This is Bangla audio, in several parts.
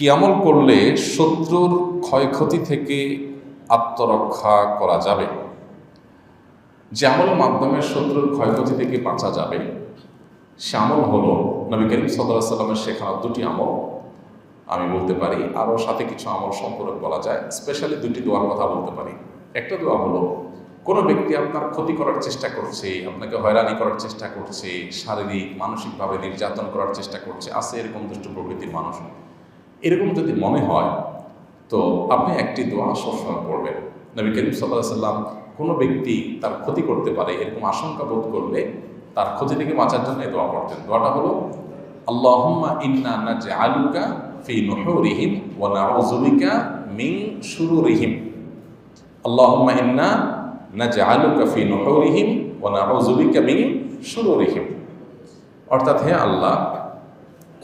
কি আমল করলে শত্রুর ক্ষয়ক্ষতি থেকে আত্মরক্ষা করা যাবে। যে আমলের মাধ্যমে শত্রুর ক্ষয়ক্ষতি থেকে বাঁচা যাবে। সে আমল হলো নবী করিম সাল্লাহ সাল্লামের শেখানো দুটি আমল। আমি বলতে পারি, আরও সাথে কিছু আমল সম্পর্কে বলা যায়। স্পেশালি দুটি দোয়ার কথা বলতে পারি। একটা দোয়া হলো, কোনো ব্যক্তি আপনার ক্ষতি করার চেষ্টা করছে, আপনাকে হয়রানি করার চেষ্টা করছে, শারীরিক, মানসিকভাবে নির্যাতন করার চেষ্টা করছে, আছে এরকম দুষ্ট প্রকৃতির মানুষ। এরকম যদি মনে হয়, তো আপনি একটি দোয়া সবসময় পড়বেন। নবী করিম সাল্লাহ সাল্লাম কোনো ব্যক্তি তার ক্ষতি করতে পারে, এরকম আশঙ্কা বোধ করলে তার ক্ষতি থেকে বাঁচার জন্য দোয়া করতেন দোয়াটা হলো, আল্লাহুম্মা ইন্না নাজআলুকা ফি নুহুরিহিম ওয়া নাউযুবিকা মিন শুরুরিহিম। আল্লাহুম্মা ইন্না নাজআলুকা ফি নুহুরিহিম ওয়া নাউযুবিকা মিন শুরুরিহিম। অর্থাৎ হে আল্লাহ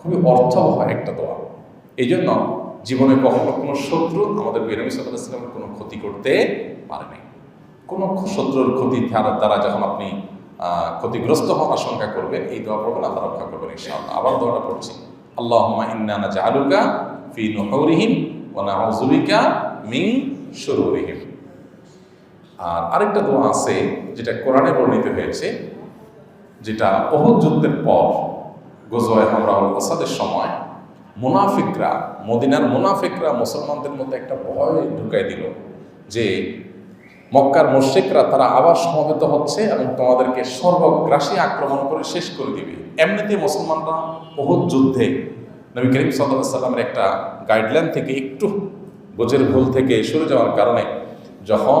খুবই অর্থবহ একটা দোয়া। এই জন্য জীবনে কখনো কোনো শত্রু আমাদের বেরমি সাল্লাহ সাল্লামের কোনো ক্ষতি করতে পারেনি কোনো শত্রুর ক্ষতি দ্বারা যখন আপনি ক্ষতিগ্রস্ত হওয়ার আশঙ্কা করবেন, এই দোয়া পড়বেন, আল্লাহ রক্ষা করবেন ইনশাআল্লাহ। আবার দোয়াটা পড়ছি। আল্লাহুম্মা ইন্না নাজআলুকা ফি নুহুরিহিম ওয়া নাউযুবিকা মিন শুরুরিহিম আর আরেকটা দোয়া আছে, যেটা কোরআনে বর্ণিত হয়েছে, যেটা অহুদ যুদ্ধের পর গোজওয়ায় হামরাউল আসাদের সময় মুনাফিকরা, মদিনার মুনাফিকরা মুসলমানদের মধ্যে একটা ভয় ঢুকাই দিল যে মক্কার মুশ্রিকরা তারা আবার সমবেত হচ্ছে এবং তোমাদেরকে সর্বগ্রাসী আক্রমণ করে শেষ করে দিবে। এমনিতে মুসলমানরা বহুত যুদ্ধে নবী করিম সাল্লামের একটা গাইডলাইন থেকে একটু গোজের ভুল থেকে সরে যাওয়ার কারণে যখন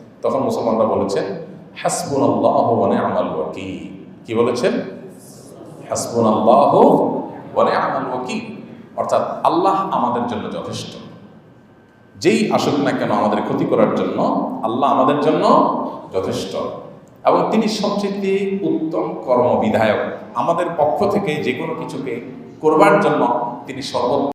তখন মুসলমানরা বলেছেন হাসবুন আল্লাহ ওয়ানে আমাল ওয়াকি কি বলেছেন? হাসবুন আল্লাহ ওয়ানে আমাল ওয়াকি অর্থাৎ আল্লাহ আমাদের জন্য যথেষ্ট। যেই আসুক না কেন আমাদের ক্ষতি করার জন্য আল্লাহ আমাদের জন্য যথেষ্ট। এবং তিনি সবচেয়ে উত্তম কর্মবিধায়ক। আমাদের পক্ষ থেকে যে কোনো কিছুকে করবার জন্য তিনি সর্বোত্তম